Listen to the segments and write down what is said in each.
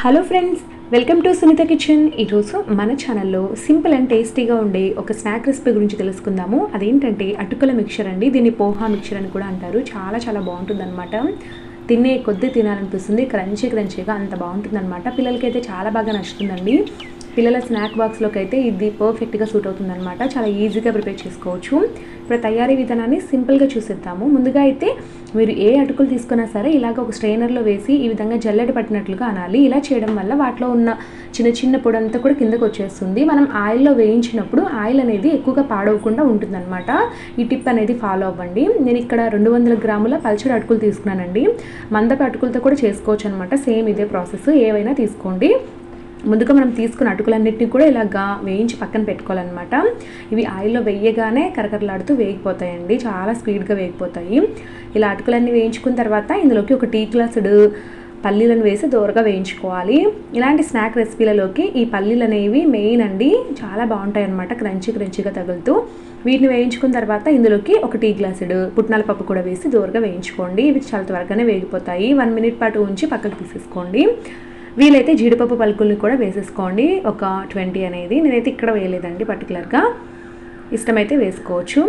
Hello friends welcome to Sunitha kitchen ఈరోజు మన ఛానల్లో సింపుల్ అండ్ టేస్టీగా ఉండే ఒక స్నాక్ రెసిపీ గురించి తెలుసుకుందాము. అదేంటంటే అటుకుల మిక్చర్ అండి. దీన్ని పోహా మిక్చర్ అని కూడా అంటారు. చాలా చాలా బాగుంటుంది తినే కొద్దీ తినాలనిపిస్తుంది. క్రంచీ క్రంచీగా అంత బాగుంటుందన్నమాట. పిల్లలకైతే చాలా బాగా నచ్చుతుందండి. పిల్లల స్నాక్ బాక్స్లోకి అయితే ఇది పర్ఫెక్ట్గా సూట్ అవుతుందన్నమాట. చాలా ఈజీగా ప్రిపేర్ చేసుకోవచ్చు. ఇప్పుడు తయారీ విధానాన్ని సింపుల్గా చూసేద్దాము. ముందుగా అయితే మీరు ఏ అటుకులు తీసుకున్నా సరే ఇలాగ ఒక స్ట్రైనర్లో వేసి ఈ విధంగా జల్లెడ పట్టినట్లుగా అనాలి. ఇలా చేయడం వల్ల వాటిలో ఉన్న చిన్న చిన్న పొడంతా కూడా కిందకు వచ్చేస్తుంది. మనం ఆయిల్లో వేయించినప్పుడు ఆయిల్ అనేది ఎక్కువగా పాడవకుండా ఉంటుందన్నమాట. ఈ టిప్ అనేది ఫాలో అవ్వండి. నేను ఇక్కడ రెండు వందల గ్రాముల పల్చడి అటుకులు తీసుకున్నానండి. మందపు అటుకులతో కూడా చేసుకోవచ్చు అనమాట సేమ్ ఇదే ప్రాసెస్ ఏవైనా తీసుకోండి. ముందుగా మనం తీసుకున్న అటుకులన్నింటినీ కూడా ఇలాగా వేయించి పక్కన పెట్టుకోవాలన్నమాట. ఇవి ఆయిల్లో వేయగానే కరకరలాడుతూ వేగిపోతాయండి. చాలా స్పీడ్గా వేగిపోతాయి. ఇలా అటుకులన్నీ వేయించుకున్న తర్వాత ఇందులోకి ఒక టీ గ్లాసుడు పల్లీలను వేసి దూరగా వేయించుకోవాలి. ఇలాంటి స్నాక్ రెసిపీలలోకి ఈ పల్లీలు అనేవి మెయిన్ అండి. చాలా బాగుంటాయి అనమాట క్రంచీ క్రంచీగా తగులుతూ. వీటిని వేయించుకున్న తర్వాత ఇందులోకి ఒక టీ గ్లాసుడు పుట్నాల పప్పు కూడా వేసి దూరగా వేయించుకోండి. ఇవి చాలా త్వరగానే వేగిపోతాయి. వన్ మినిట్ పాటు ఉంచి పక్కకు తీసేసుకోండి. వీలైతే జీడిపప్పు పలుకుల్ని కూడా వేసేసుకోండి. ఒక ట్వంటీ అనేది నేనైతే ఇక్కడ వేయలేదండి పర్టికులర్గా. ఇష్టమైతే వేసుకోవచ్చు.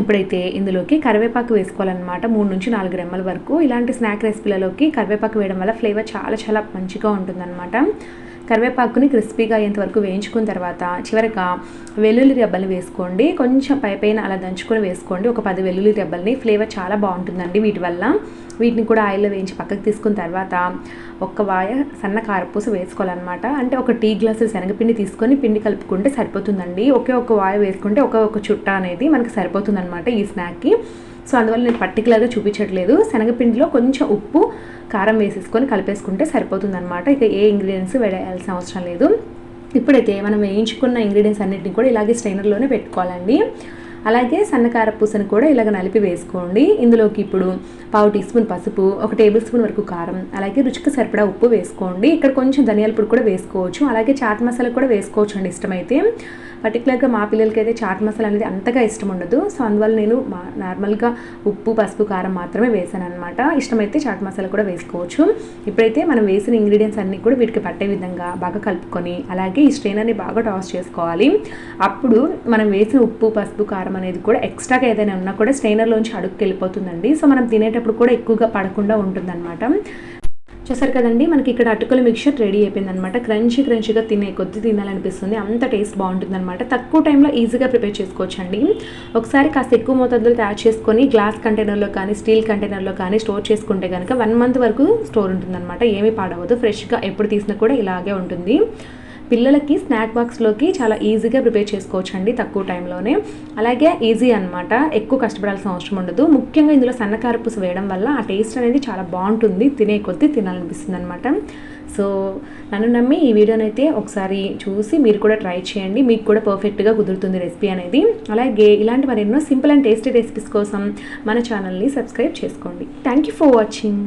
ఇప్పుడైతే ఇందులోకి కరివేపాకు వేసుకోవాలన్నమాట. మూడు నుంచి నాలుగు రెమ్మల వరకు. ఇలాంటి స్నాక్ రెసిపీలలోకి కరివేపాకు వేయడం వల్ల ఫ్లేవర్ చాలా చాలా మంచిగా ఉంటుందన్నమాట. కరివేపాకుని క్రిస్పీగా అయ్యేంత వరకు వేయించుకున్న తర్వాత చివరిగా వెల్లుల్లి రెబ్బలు వేసుకోండి. కొంచెం పై పైన అలా దంచుకొని వేసుకోండి. ఒక పది వెల్లుల్లి రెబ్బల్ని. ఫ్లేవర్ చాలా బాగుంటుందండి వీటి వల్ల. వీటిని కూడా ఆయిల్లో వేయించి పక్కకు తీసుకున్న తర్వాత ఒక్క వాయ సన్న కారపూస వేసుకోవాలన్నమాట. అంటే ఒక టీ గ్లాసు శనగపిండి తీసుకొని పిండి కలుపుకుంటే సరిపోతుందండి. ఒకే ఒక వాయ వేసుకుంటే ఒక ఒక చుట్ట అనేది మనకి సరిపోతుందన్నమాట ఈ స్నాక్కి సో అందువల్ల నేను పర్టికులర్గా చూపించట్లేదు. శనగపిండిలో కొంచెం ఉప్పు కారం వేసేసుకొని కలిపేసుకుంటే సరిపోతుందన్నమాట. ఇక ఏ ఇంగ్రీడియంట్స్ వేయాల్సిన అవసరం లేదు. ఇప్పుడైతే మనం వేయించుకున్న ఇంగ్రీడియంట్స్ అన్నింటినీ కూడా ఇలాగే స్ట్రైనర్లోనే పెట్టుకోవాలండి. అలాగే సన్నకార పూసను కూడా ఇలాగ నలిపి వేసుకోండి. ఇందులోకి ఇప్పుడు పావు టీ స్పూన్ పసుపు ఒక టేబుల్ స్పూన్ వరకు కారం అలాగే రుచికి సరిపడా ఉప్పు వేసుకోండి. ఇక్కడ కొంచెం ధనియాల పొడి కూడా వేసుకోవచ్చు అలాగే చాట్ మసాలా కూడా వేసుకోవచ్చు అండి ఇష్టమైతే. పర్టికులర్గా మా పిల్లలకి అయితే చాట్ మసాలా అనేది అంతగా ఇష్టం ఉండదు. సో అందువల్ల నేను మా నార్మల్గా ఉప్పు పసుపు కారం మాత్రమే వేసాను అనమాట ఇష్టమైతే చాట్ మసాలా కూడా వేసుకోవచ్చు. ఇప్పుడైతే మనం వేసిన ఇంగ్రీడియంట్స్ అన్నీ కూడా వీటికి పట్టే విధంగా బాగా కలుపుకొని అలాగే ఈ స్ట్రెయినర్ని బాగా టాస్ చేసుకోవాలి. అప్పుడు మనం వేసిన ఉప్పు పసుపు కారం అనేది కూడా ఎక్స్ట్రాగా ఏదైనా ఉన్నా కూడా స్ట్రెయినర్లోంచి అడుగుకి వెళ్ళిపోతుందండి. సో మనం తినేటప్పుడు కూడా ఎక్కువగా పడకుండా ఉంటుందన్నమాట. చూసారు కదండి మనకి ఇక్కడ అటుకుల మిక్చర్ రెడీ అయిపోయింది అనమాట క్రంచీ క్రంచీగా తినే కొద్ది తినాలనిపిస్తుంది. అంత టేస్ట్ బాగుంటుంది అనమాట తక్కువ టైంలో ఈజీగా ప్రిపేర్ చేసుకోవచ్చు అండి ఒకసారి కాస్త ఎక్కువ మోతాదులో తయారు చేసుకొని గ్లాస్ కంటైనర్లో కానీ స్టీల్ కంటైనర్లో కానీ స్టోర్ చేసుకుంటే కనుక వన్ మంత్ వరకు స్టోర్ ఉంటుందన్నమాట. ఏమీ పాడవద్దు ఫ్రెష్గా ఎప్పుడు తీసినా కూడా ఇలాగే ఉంటుంది. పిల్లలకి స్నాక్ బాక్స్లోకి చాలా ఈజీగా ప్రిపేర్ చేసుకోవచ్చు అండి తక్కువ టైంలోనే అలాగే ఈజీ అనమాట ఎక్కువ కష్టపడాల్సిన అవసరం ఉండదు. ముఖ్యంగా ఇందులో సన్నకారపూస వేయడం వల్ల ఆ టేస్ట్ అనేది చాలా బాగుంటుంది. తినే కొద్దీ తినాలనిపిస్తుంది అనమాట సో నన్ను నమ్మి ఈ వీడియోని అయితే ఒకసారి చూసి మీరు కూడా ట్రై చేయండి. మీకు కూడా పర్ఫెక్ట్గా కుదురుతుంది రెసిపీ అనేది. అలాగే ఇలాంటి మరెన్నో సింపుల్ అండ్ టేస్టీ రెసిపీస్ కోసం మన ఛానల్ని సబ్స్క్రైబ్ చేసుకోండి. Thank you for watching